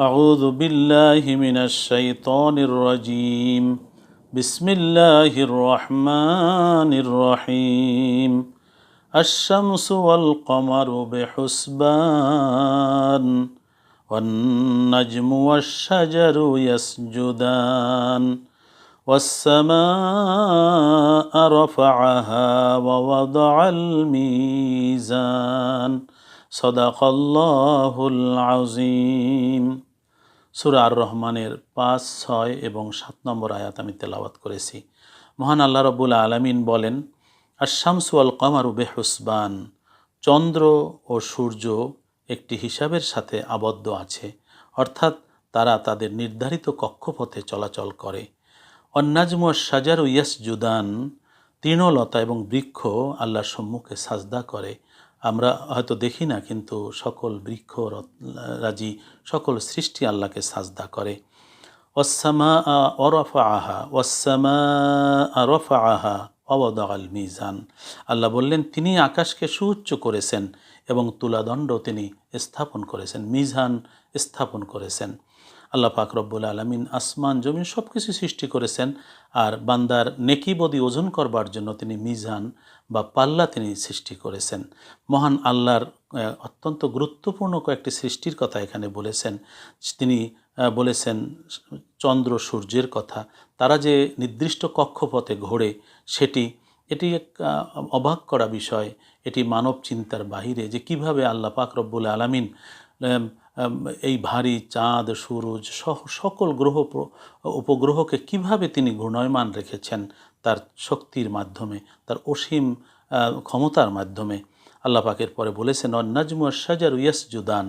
أعوذ بالله من الشيطان الرجيم. بسم الله الرحمن الرحيم. الشمس والقمر بحسبان والنجم والشجر يسجدان والسماء رفعها ووضع الميزان. সদাকল্লাহুল আজিম সুরা আর রহমানের পাঁচ, ছয় এবং সাত নম্বর আয়াত আমি তেলাওয়াত করেছি। মহান আল্লাহ রবুল আলমিন বলেন আর আল কমারু বেহুসবান। চন্দ্র ও সূর্য একটি হিসাবের সাথে আবদ্ধ আছে, অর্থাৎ তারা তাদের নির্ধারিত কক্ষপথে চলাচল করে। অন্নাজম সাজারু ইয়াস জুদান তৃণলতা এবং বৃক্ষ আল্লাহর সম্মুখে সাজদা করে। আমরা হয়তো দেখি না, কিন্তু সকল বৃক্ষ রাজি, সকল সৃষ্টি আল্লাহকে সাজদা করে। ওসামা অরফা আহা ওসামা আরফা আহা অবদ আল মিজান। আল্লাহ বললেন, তিনি আকাশকে সুউচ্চ করেছেন এবং তুলাদণ্ড তিনি স্থাপন করেছেন, মিজান স্থাপন করেছেন। আল্লাহ পাক রব্বুল আলমিন আসমান, জমিন সব কিছু সৃষ্টি করেছেন আর বান্দার নেকি নেকিবদি ওজন করবার জন্য তিনি মিজান বা পাল্লা তিনি সৃষ্টি করেছেন। মহান আল্লাহর অত্যন্ত গুরুত্বপূর্ণ কয়েকটি সৃষ্টির কথা এখানে বলেছেন। তিনি বলেছেন, চন্দ্র সূর্যের কথা। তারা যে নির্দিষ্ট কক্ষপথে ঘোরে সেটি, এটি এক অবাক করা বিষয়। এটি মানব চিন্তার বাহিরে যে কীভাবে আল্লাহ পাক রব্বুল আলমিন এই ভারী চাঁদ, সূরজ সহ সকল গ্রহ উপগ্রহকে কীভাবে তিনি ঘূর্ণয়মান রেখেছেন তার শক্তির মাধ্যমে, তার অসীম ক্ষমতার মাধ্যমে। আল্লাহ পাকের পরে বলেছেন অন্নাজম সাজার ইয়াস জুদান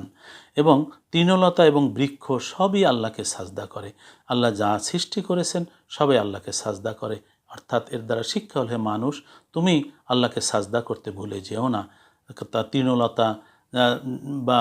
এবং তৃণলতা এবং বৃক্ষ সবই আল্লাহকে সাজদা করে। আল্লাহ যা সৃষ্টি করেছেন সবাই আল্লাহকে সাজদা করে। অর্থাৎ এর দ্বারা শিক্ষা হলে মানুষ, তুমি আল্লাহকে সাজদা করতে ভুলে যেও না। তা তৃণলতা বা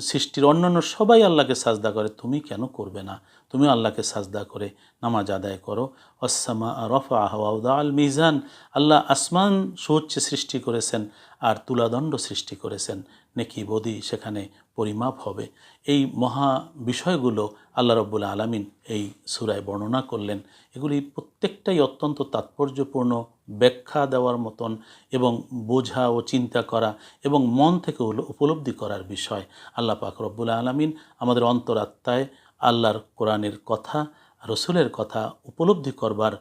সৃষ্টির অন্যান্য সবাই আল্লাহকে সাজদা করে, তুমি কেন করবে না? তুমি আল্লাহকে সাজদা করে নামাজ আদায় করো। অসামা রফা আহওয়াউদা আল মিজান, আল্লাহ আসমান সুউচ্চ সৃষ্টি করেছেন আর তুলাদণ্ড সৃষ্টি করেছেন। নেকি বদি সেখানে পরিমাপ হবে। এই মহা বিষয়গুলো আল্লাহ রব্বুল আলমিন এই সুরায় বর্ণনা করলেন। এগুলি প্রত্যেকটাই অত্যন্ত তাৎপর্যপূর্ণ ব্যাখ্যা দেওয়ার মতন এবং বোঝা ও চিন্তা করা এবং মন থেকে উপলব্ধি করার বিষয়। আল্লাহ পাক রব্বুল আলমিন আমাদের অন্তরাত্মায় আল্লাহর কোরআনের কথা, রসুলের কথা উপলব্ধি করবার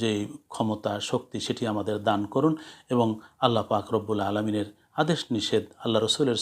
যে ক্ষমতা, শক্তি সেটি আমাদের দান করুন এবং আল্লাহ পাক রব্বুল আলমিনের আদেশ নিষেধ, আল্লাহ রসুলের